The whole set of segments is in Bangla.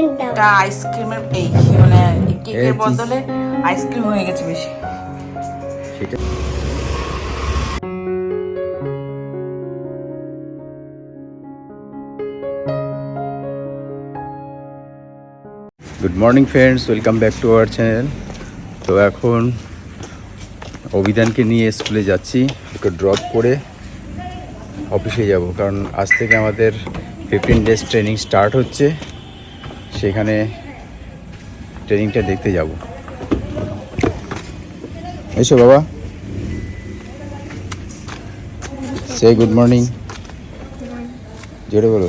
এটা আইসক্রিমের এই মানে কেকের বদলে আইসক্রিম হয়ে গেছে বেশি। সেটা good morning friends welcome back to our channel তো এখন অভিধানকে নিয়ে স্কুলে যাচ্ছি ওকে ড্রপ করে অফিসে যাব। কারণ আজ থেকে আমাদের ফিফটিন ডেজ ট্রেনিং স্টার্ট হচ্ছে। সেখানে ট্রেনিংটা দেখতে যাব। এসো বাবা। সে গুড মর্নিং জোরে বলো।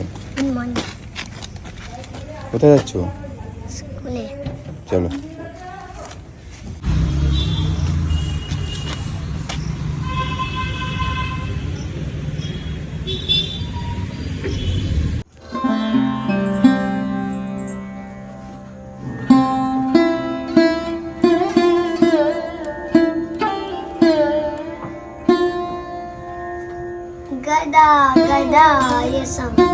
কোথায় যাচ্ছ? চলো। गदा गदा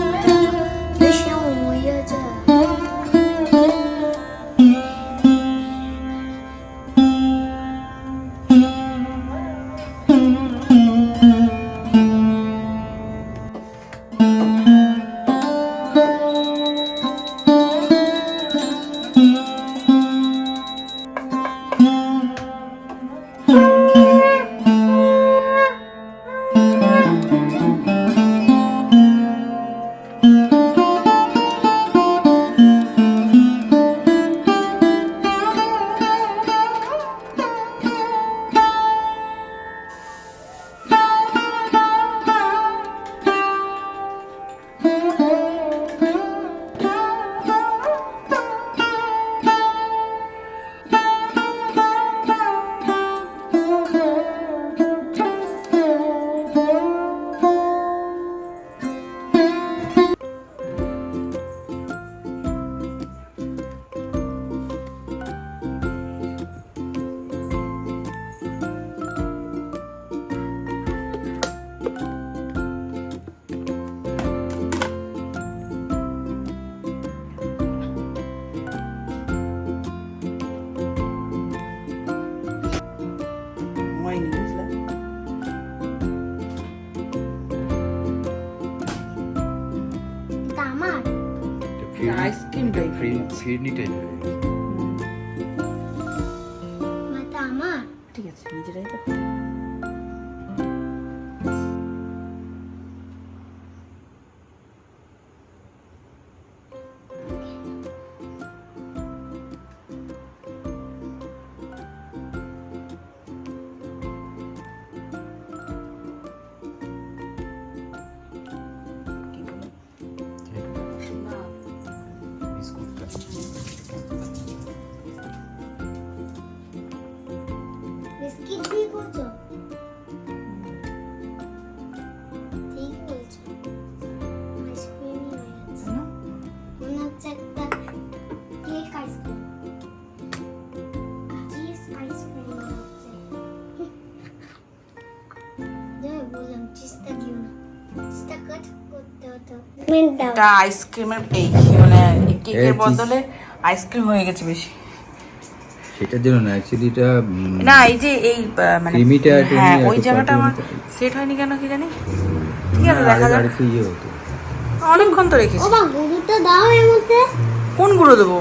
ফ্রি ফিরনি টাইপের বিস্কুটটা বিস্কিট দিয়ে করছ ঠিক এটা আইসক্রিমের এই মানে কেকের বদলে আইসক্রিম হয়ে গেছে বেশি। সেটার জন্য না অ্যাকচুয়ালি এটা না এই যে এই মানে ক্রিমিটা হ্যাঁ ওই জায়গাটা আমার সেট হয়নি কেন কি জানি? ঠিক আছে দেখা যাক। ইয়ে অনেকক্ষণ তো ও রেখেছি। বা গুঁড়োটা দাও এর মধ্যে। কোন গুঁড়ো দেবো?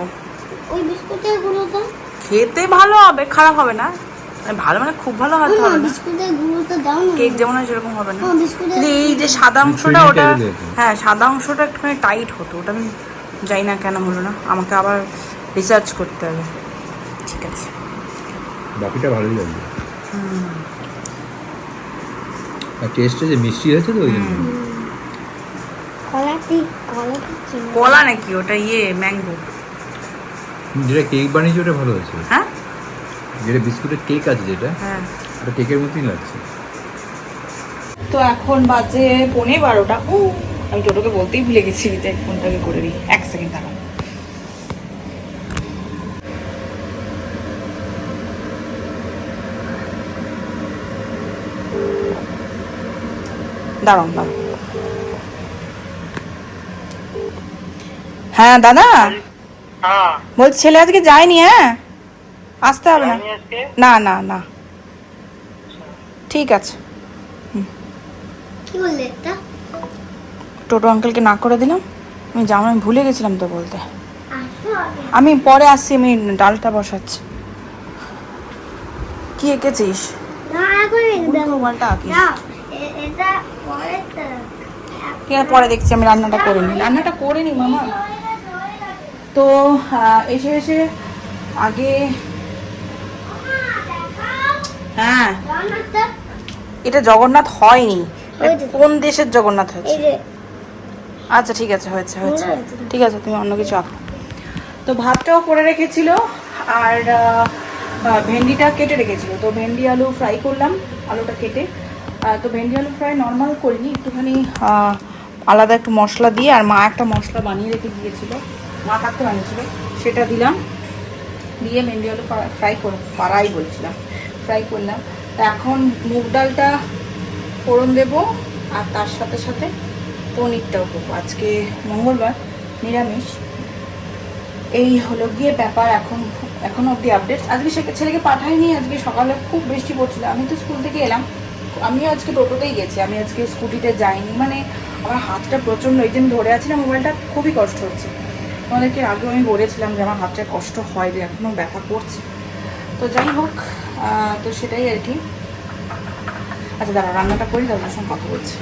ওই বিস্কুটের গুঁড়োটা। খেতে ভালো হবে খারাপ হবে না। মানে ভালো মানে খুব ভালো হতে হবে দাও না। কেক যেমন হয় সেরকম হবে না। কিন্তু এই যে সাদা অংশটা ওটা হ্যাঁ সাদা অংশটা একটুখানি টাইট হতো ওটা আমি জানি না কেন হলো না। আমাকে আবার রিসার্চ করতে হবে। ঠিক আছে। বাকিটা ভালোই লাগবে। আর টেস্টটা যে মিষ্টি হয়েছে তো ওই জন্য। কলা নাকি? ওটা ইয়ে ম্যাঙ্গো যেটা কেক বানিয়েছে ওটা ভালো আছে হ্যাঁ? যেটা বিস্কুটের কেক আছে যেটা হ্যাঁ। ওটা কেকের মতোই লাগছে। তো এখন বাজে পৌনে বারোটা। ও আমি টোটোকে বলতেই ভুলে গেছি যে ফোনটাকে করে দিই। এক সেকেন্ড দাঁড়ান দাঁড়ান হ্যাঁ দাদা। হ্যাঁ। বলছি ছেলে আজকে যায়নি হ্যাঁ? আসতে হবে না? না না না। ঠিক আছে। টোটো আঙ্কেলকে না করে দিলাম। আমি জামা আমি ভুলে গেছিলাম তো বলতে। আমি পরে আসছি আমি ডালটা বসাচ্ছি। কি এঁকেছিস? না না পরে দেখছি আমি রান্নাটা করে নিই। রান্নাটা করে নি মামা। তো এসে এসে আগে হ্যাঁ। এটা জগন্নাথ হয়নি। কোন দেশের জগন্নাথ হয়েছে? আচ্ছা ঠিক আছে হয়েছে হয়েছে। ঠিক আছে তুমি অন্য কিছু আঁকো। তো ভাতটাও করে রেখেছিল আর ভেন্ডিটা কেটে রেখেছিল। তো ভেন্ডি আলু ফ্রাই করলাম আলুটা কেটে। তো ভেন্ডি আলু ফ্রাই নর্মাল করিনি একটুখানি আলাদা একটু মশলা দিয়ে আর মা একটা মশলা বানিয়ে রেখে দিয়েছিল। মা থাকতে বানিয়েছিল সেটা দিলাম। দিয়ে ভেন্ডি আলু ফ্রাই করে ফ্রাই বলছিলাম। ফ্রাই করলাম। তা এখন মুগ ডালটা ফোড়ন দেব আর তার সাথে সাথে পনিরটাও করব আজকে মঙ্গলবার, নিরামিষ। এই হলো গিয়ে ব্যাপার এখন এখন অবধি আপডেটস আজকে সে, ছেলেকে পাঠাইনি, আজকে সকালে খুব বৃষ্টি পড়ছিল। আমি তো স্কুল থেকে এলাম। আমিও আজকে টোটোতেই গেছি। আমি আজকে স্কুটিতে যাইনি। মানে আমার হাতটা প্রচণ্ড, এই যে আমি ধরে আছি না, মোবাইলটা খুবই কষ্ট হচ্ছে। তোমাদেরকে আগেও আমি বলেছিলাম যে আমার হাতটা কষ্ট হয় যে এখনও ব্যথা করছে তো যাই হোক তো সেটাই আর কি আচ্ছা দাঁড়া রান্নাটা করি তারপর সঙ্গে কথা বলছি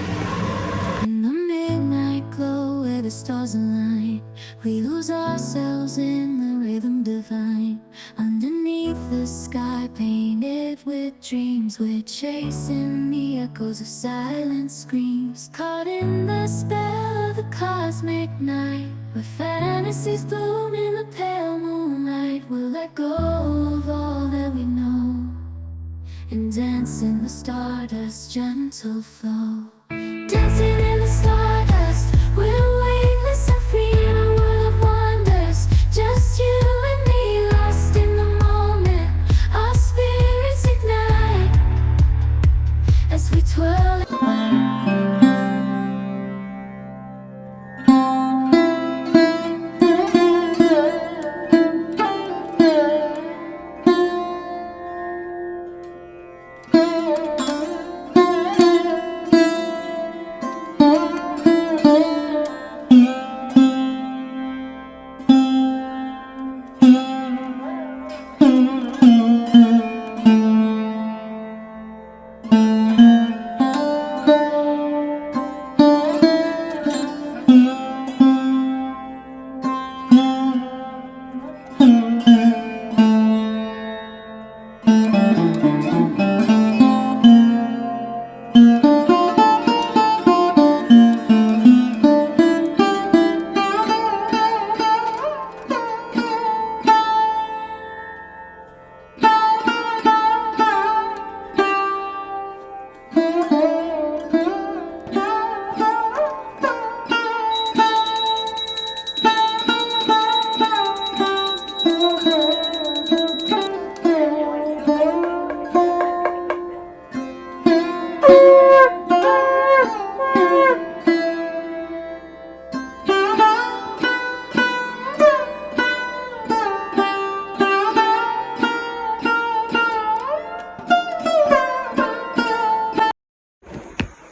the stars align, we lose ourselves in the rhythm divine. Underneath the sky painted with dreams, we're chasing the echoes of silent screams. Caught in the spell of the cosmic night, where fantasies bloom in the pale moonlight. We'll let go of all that we know and dance in the stardust gentle flow.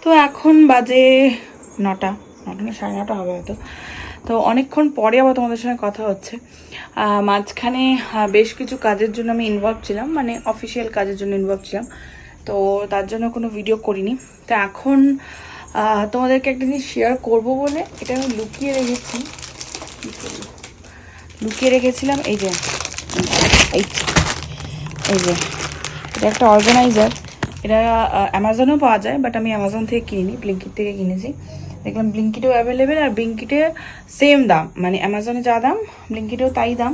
তো এখন বাজে নটা নটা না সাড়ে নটা হবে হয়তো। তো অনেকক্ষণ পরে আবার তোমাদের সঙ্গে কথা হচ্ছে। মাঝখানে বেশ কিছু কাজের জন্য আমি ইনভলভ ছিলাম মানে অফিসিয়াল কাজের জন্য ইনভলভ ছিলাম। তো তার জন্য কোনো ভিডিও করিনি। তো এখন তোমাদেরকে একটা জিনিস শেয়ার করব বলে, এটা আমি লুকিয়ে রেখেছি। লুকিয়ে রেখেছিলাম, এই যে এই যে এটা একটা অর্গানাইজার এটা অ্যামাজনেও পাওয়া যায় বাট আমি অ্যামাজন থেকে কিনিনি ব্লিঙ্কিট থেকে কিনেছি। দেখলাম ব্লিঙ্কিটেও অ্যাভেলেবেল আর ব্লিঙ্কিটে সেম দাম মানে অ্যামাজনে যা দাম ব্লিঙ্কিটেও তাই দাম।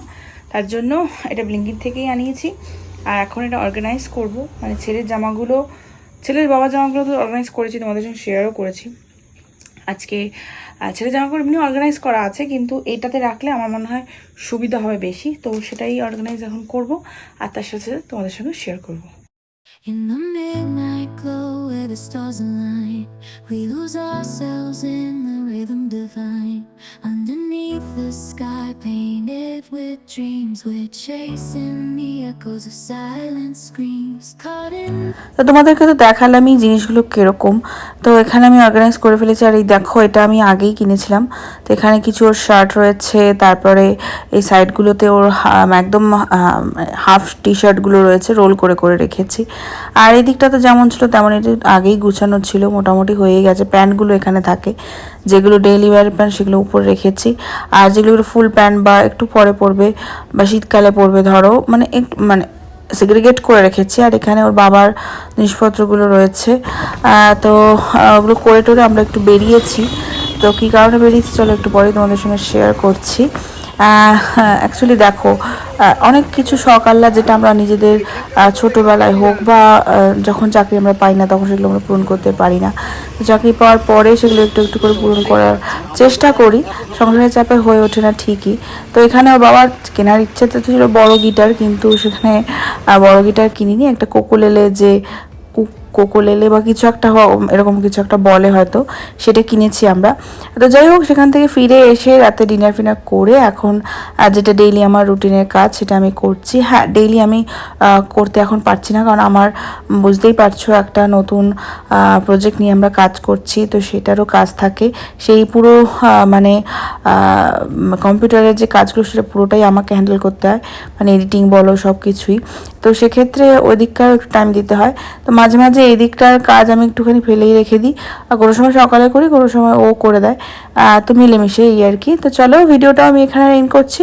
তার জন্য এটা ব্লিঙ্কিট থেকেই আনিয়েছি। আর এখন এটা অর্গানাইজ করব। মানে ছেলের জামাগুলো, ছেলের বাবা জামাগুলো তো অর্গানাইজ করেছি, তোমাদের সঙ্গে শেয়ারও করেছি। আজকে ছেলে জামাকাপড় এমনি অর্গানাইজ করা আছে, কিন্তু এটাতে রাখলে আমার মনে হয় সুবিধা হবে বেশি। তো সেটাই অর্গানাইজ এখন করব, আর তার সাথে সাথে তোমাদের সঙ্গে শেয়ার করব। In the midnight glow where the stars align, we lose ourselves in the rhythm divine. Underneath the sky, painted with dreams. We're chasing the echoes of silent screams. Caught in তো তোমাদেরকে তো দেখালাম এই জিনিসগুলো কীরকম তো এখানে আমি অর্গানাইজ করে ফেলেছি, আর এই দেখো, এটা আমি আগেই কিনেছিলাম তো এখানে কিছু ওর শার্ট রয়েছে, তারপরে এই সাইডগুলোতে ওর একদম হাফ টি শার্টগুলো রয়েছে রোল করে করে রেখেছি আর এই দিকটা তো যেমন ছিল, তেমন এটা আগেই গুছানো ছিল, মোটামুটি হয়ে গেছে, প্যান্টগুলো এখানে থাকে যেগুলো ডেইলি ওয়ার প্যান্ট সেগুলো উপরে রেখেছি। আর যেগুলো ফুল প্যান্ট বা একটু পরে পরবে বা শীতকালে পরবে ধরো মানে মানে সেগ্রিগেট করে রেখেছি। আর এখানে ওর বাবার জিনিসপত্রগুলো রয়েছে। তো ওগুলো করে টোরে আমরা একটু বেরিয়েছি। তো কী কারণে বেরিয়েছি চলো একটু পরে তোমাদের সঙ্গে শেয়ার করছি। অ্যাকচুয়ালি দেখো অনেক কিছু শখ আল্লাহ যেটা আমরা নিজেদের ছোটোবেলায় হোক বা যখন চাকরি আমরা পাই না, তখন সেগুলো আমরা পূরণ করতে পারি না। চাকরি পাওয়ার পরে সেগুলো একটু একটু করে পূরণ করার চেষ্টা করি। সংসারের চাপে হয়ে ওঠে না ঠিকই। তো এখানে ওর বাবার কেনার ইচ্ছে তো ছিল বড় গিটার, কিন্তু সেখানে বড় গিটার কিনিনি। একটা কোকুলেলে যে কোকোলেলে বা কিছু একটা এরকম কিছু একটা বলে হয়তো, সেটা কিনেছি আমরা। তো যাই হোক, সেখান থেকে ফিরে এসে রাতে ডিনার ফিনার করে এখন যেটা ডেইলি আমার রুটিনের কাজ, সেটা আমি করছি। হ্যাঁ ডেইলি আমি করতে এখন পারছি না, কারণ আমার বুঝতেই পারছ একটা নতুন প্রজেক্ট নিয়ে আমরা কাজ করছি, তো সেটারও কাজ থাকে। সেই পুরো মানে কম্পিউটারের যে কাজগুলো, সেটা পুরোটাই আমাকে হ্যান্ডেল করতে হয়। মানে এডিটিং বলো সব কিছুই তো সেক্ষেত্রে ওই দিকটাও একটু টাইম দিতে হয়। তো মাঝে মাঝে এই দিকটার কাজ আমি একটুখানি ফেলেই রেখে দিই। আর কোনো সময় সকালে করি, কোনো সময় ও করে দেয়। তো মিলেমিশে এই আর কি। তো চলো ভিডিওটা আমি এখানে এন্ড করছি।